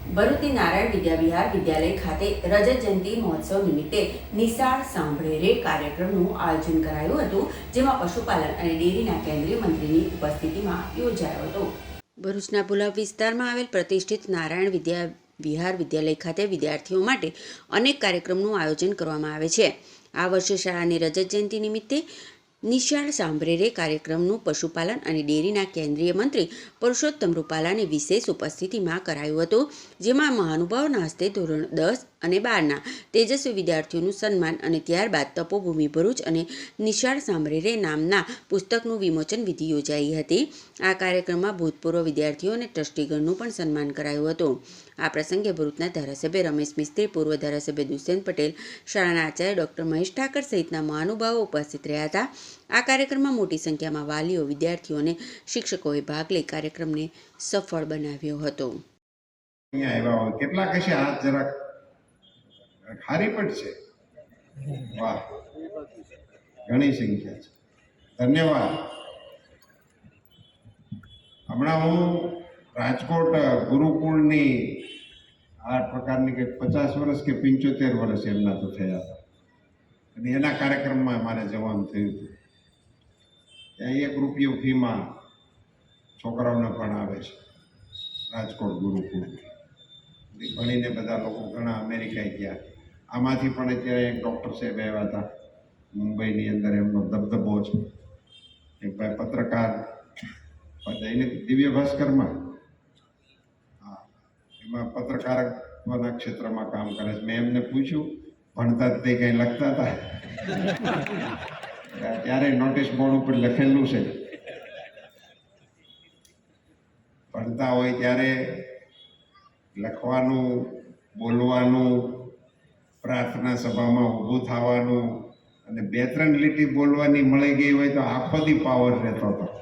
ભરૂચની નારાયણ વિદ્યાવિહાર વિદ્યાલય ખાતે રજત જયંતિ મહોત્સવ નિમિત્તે નિશાળ સાંભળે રે કાર્યક્રમનું આયોજન કરાયું હતું, જેમાં પશુપાલન અને ડેરીના કેન્દ્રીય મંત્રીની ઉપસ્થિતિમાં યોજાયો હતો. ભરૂચના પુલાવ વિસ્તારમાં આવેલ પ્રતિષ્ઠિત નારાયણ વિદ્યા વિહાર વિદ્યાલય ખાતે વિદ્યાર્થીઓ માટે અનેક કાર્યક્રમનું આયોજન કરવામાં આવે છે. આ વર્ષે શાળાની રજત જયંતિ નિમિત્તે નિશાળ સાંભરેરે કાર્યક્રમનું પશુપાલન અને ડેરીના કેન્દ્રીય મંત્રી પુરુષોત્તમ રૂપાલાની વિશેષ ઉપસ્થિતિમાં કરાયું હતું, જેમાં મહાનુભાવના હસ્તે ધોરણ દસ અને બારના તેજસ્વી વિદ્યાર્થીઓનું સન્માન અને ત્યારબાદ તપોભૂમિ ભરૂચ અને નિશાળ સાંભરેરે નામના પુસ્તકનું વિમોચન વિધિ યોજાઈ હતી. આ કાર્યક્રમમાં ભૂતપૂર્વ વિદ્યાર્થીઓ અને ટ્રસ્ટીગણનું પણ સન્માન કરાયું હતું. આ પ્રસંગે ભરૂચના ધારાસભ્ય રમેશ મિસ્ત્રી, પૂર્વ ધારાસભ્ય દુષ્યંત પટેલ, શાળાના આચાર્ય ડોક્ટર મહેશ ઠાકર સહિતના મહાનુભાવો ઉપસ્થિત રહ્યા હતા. આ કાર્યક્રમમાં મોટી સંખ્યામાં વાલીઓ, વિદ્યાર્થીઓ અને શિક્ષકોએ ભાગ લઈ કાર્યક્રમને સફળ બનાવ્યો હતો. કેટલાક હશે હાથ જરાક હારી પણ છે. વાહ. ઘણી સંખ્યા છે. ધન્યવાદ. હમણાં હું રાજકોટ ગુરુકુળની આ પ્રકારની કંઈક પચાસ વર્ષ કે પંચોતેર વર્ષ એમના તો થયા હતા. અને એના કાર્યક્રમમાં મારે જવાનું થયું હતું. ત્યાં એક રૂપિયો ફીમાં છોકરાઓને પણ આવે છે. રાજકોટ ગુરુકુળ ભણીને બધા લોકો ઘણા અમેરિકાએ ગયા. આમાંથી પણ અત્યારે એક ડૉક્ટર સાહેબ આવ્યા હતા. મુંબઈની અંદર એમનો દબદબો છે. એક ભાઈ પત્રકાર. એને દિવ્ય ભાસ્કરમાં. હા. એમાં પત્રકારના ક્ષેત્રમાં કામ કરે છે. મેં એમને પૂછ્યું, ભણતા તે કંઈ લખતા હતા? ત્યારે નોટિસ બોર્ડ ઉપર લખેલું છે. ભણતા હોય ત્યારે લખવાનું, બોલવાનું, પ્રાર્થના સભામાં ઊભું થવાનું અને બે ત્રણ લીટી બોલવાની મળી ગઈ હોય તો આખો પાવર રહેતો હતો.